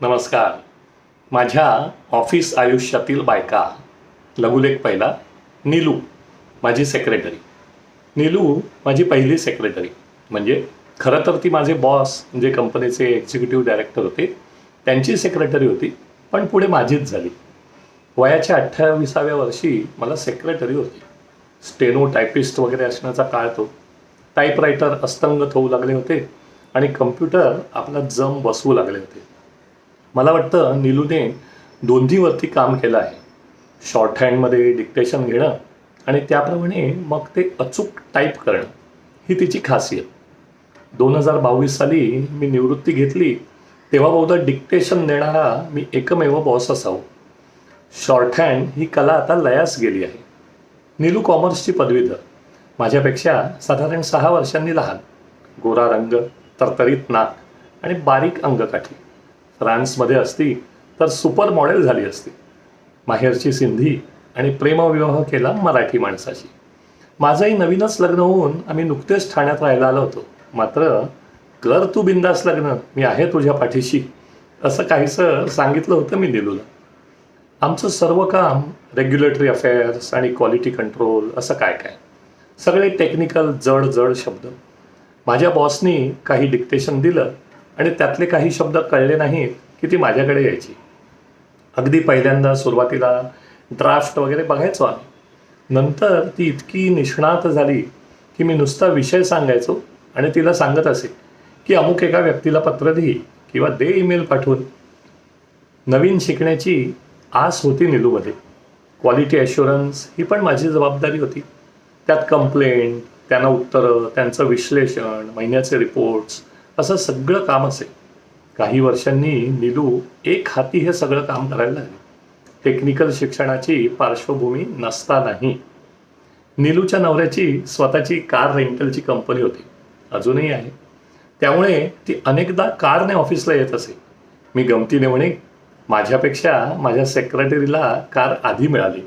नमस्कार. माझ्या ऑफिस आयुष्यातील बायका. लघुलेख पहिला. नीलू माझी सेक्रेटरी नीलू माझी पहिली सेक्रेटरी म्हणजे खरं तर ती माझे बॉस म्हणजे कंपनीचे एक्झिक्युटिव्ह डायरेक्टर होते. त्यांची सेक्रेटरी होती पण पुढे माझीच झाली. वयाच्या अठ्ठावीसाव्या वर्षी मला सेक्रेटरी होती. स्टेनो टायपिस्ट वगैरे असण्याचा काळ तो. टाईपरायटर अस्तंगत होऊ लागले होते आणि कम्प्युटर आपला जम बसवू लागले होते. मला वाटतं निलूने दोन्हीवरती काम केलं आहे. शॉर्ट हँडमध्ये डिक्टेशन घेणं आणि त्याप्रमाणे मग ते अचूक टाईप करणं ही तिची खासियत. दोन हजार बावीस साली मी निवृत्ती घेतली तेव्हा बहुधा डिक्टेशन देणारा मी एकमेव बॉस असावं. शॉर्ट हँड ही कला आता लयास गेली आहे. नीलू कॉमर्सची पदवीधर माझ्यापेक्षा साधारण सहा वर्षांनी लहान. गोरा रंग तरतरीत नाक आणि बारीक अंगकाठी. फ्रान्समध्ये असती तर सुपर मॉडेल झाली असती. माहेरची सिंधी आणि प्रेमविवाह केला मराठी माणसाशी. माझंही नवीनच लग्न होऊन आम्ही नुकतेच ठाण्यात राहायला आलो होतो. मात्र कर तू बिंदास लग्न मी आहे तुझ्या पाठीशी असं काहीसं सांगितलं होतं मी दिलूला. आमचं सर्व काम रेग्युलेटरी अफेअर्स आणि क्वालिटी कंट्रोल असं काय काय. सगळे टेक्निकल जड जड शब्द. माझ्या बॉसनी काही डिक्टेशन दिलं आणि त्यातले काही शब्द कळले नाहीत की ती माझ्याकडे यायची. अगदी पहिल्यांदा सुरुवातीला ड्राफ्ट वगैरे बघायचो आम्ही. नंतर ती इतकी निष्णात झाली की मी नुसता विषय सांगायचो आणि तिला सांगत असे की अमुक एका व्यक्तीला पत्र दे किंवा दे ईमेल पाठवून. नवीन शिकण्याची आस होती निलूमध्ये. क्वालिटी ॲश्युरन्स ही पण माझी जबाबदारी होती. त्यात कंप्लेंट त्यांना उत्तरं त्यांचं विश्लेषण महिन्याचे रिपोर्ट्स असं सगळं काम असे काही वर्षांनी निलू एक हाती हे सगळं काम करायला लागले. टेक्निकल शिक्षणाची पार्श्वभूमी नसतानाही. निलूच्या नवऱ्याची स्वतःची कार रेंटलची कंपनी होती. अजूनही आहे. त्यामुळे ती अनेकदा कारने ऑफिसला येत असे. मी गमतीने म्हणे माझ्यापेक्षा माझ्या सेक्रेटरीला कार आधी मिळाली.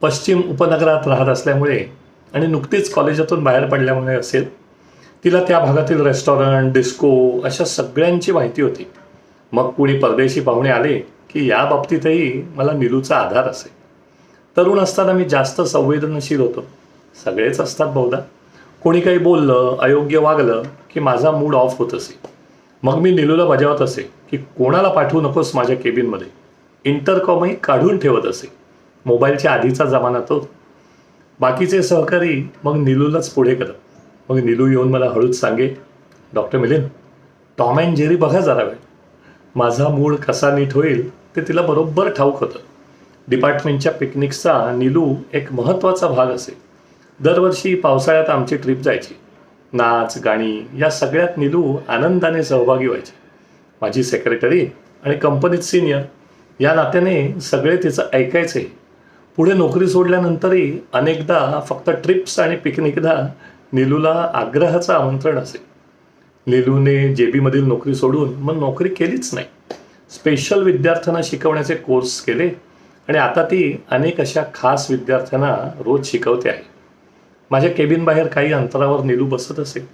पश्चिम उपनगरात राहत असल्यामुळे आणि नुकतीच कॉलेजातून बाहेर पडल्यामुळे असेल तिला त्या भागातील रेस्टॉरंट डिस्को अशा सगळ्यांची माहिती होती. मग कुणी परदेशी पाहुणे आले की या बाबतीतही मला निलूचा आधार असे. तरुण असताना मी जास्त संवेदनशील होतो. सगळेच असतात बहुधा. कोणी काही बोललं अयोग्य वागलं की माझा मूड ऑफ होत असे. मग मी निलूला बजावत असे की कोणाला पाठवू नकोस माझ्या केबिनमध्ये इंटरकॉमही काढून ठेवत असे. मोबाईलच्या आधीचा जमाना तो. बाकीचे सहकारी मग निलूलाच पुढे करत. मग निलू येऊन मला हळूच सांगे doctor Milind Tom and Jerry बघा जरा वेळ. माझा मूळ कसा नीट होईल ते तिला बरोबर ठाऊक होतं. डिपार्टमेंटच्या पिकनिकचा निलू एक महत्त्वाचा भाग असे. दरवर्षी पावसाळ्यात आमची ट्रिप जायची. नाच गाणी या सगळ्यात निलू आनंदाने सहभागी व्हायची. माझी सेक्रेटरी आणि कंपनीत सिनियर या नात्याने सगळे तिचं ऐकायचे. पुढे नोकरी सोडल्यानंतरही अनेकदा फक्त ट्रिप्स आणि पिकनिकदा निलूला आग्रहाचं आमंत्रण असे. निलूने जेबीमधील नोकरी सोडून मग नोकरी केलीच नाही. स्पेशल विद्यार्थ्यांना शिकवण्याचे कोर्स केले आणि आता ती अनेक अशा खास विद्यार्थ्यांना रोज शिकवते आहे. माझ्या केबिन बाहेर काही अंतरावर निलू बसत असे.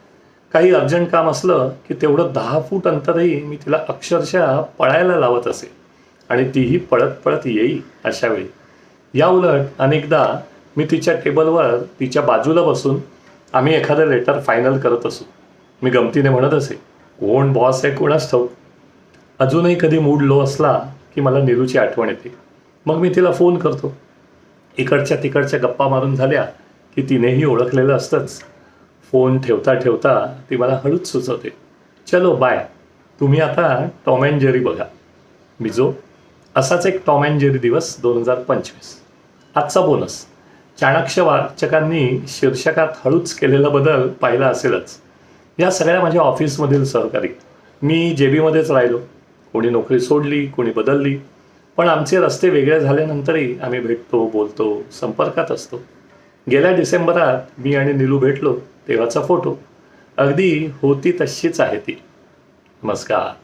काही अर्जंट काम असलं की तेवढं दहा फूट अंतरही मी तिला अक्षरशः पळायला लावत असे. आणि तीही पळत पळत येई अशावेळी याउलट या उलट अनेकदा मी तिच्या टेबलवर तिच्या बाजूला बसून आम्ही एखादं लेटर फायनल करत असू. मी गमतीने म्हणत असे कोण बॉस आहे कोणाच ठाऊक? अजूनही कधी मूड लो असला की मला निरूची आठवण येते. मग मी तिला फोन करतो. इकडच्या तिकडच्या गप्पा मारून झाल्या की तिनेही ओळखलेलं असतंच. फोन ठेवता ठेवता ती मला हळूच सुचवते. चलो बाय तुम्ही आता टॉम अँड जेरी बघा. मिजो असाच एक टॉम अँड जेरी दिवस दोन हजार पंचवीस. आजचा बोनस चाणक्य वाचकांनी शीर्षकात हळूच केलेला बदल पाहिला असेलच. या सगळ्या माझ्या ऑफिसमधील सहकारी. मी जे बीमध्येच राहिलो. कोणी नोकरी सोडली कोणी बदलली. पण आमचे रस्ते वेगळे झाल्यानंतरही आम्ही भेटतो बोलतो संपर्कात असतो. गेल्या डिसेंबरात मी आणि निलू भेटलो तेव्हाचा फोटो. अगदी होती तशीच आहे ती. नमस्कार.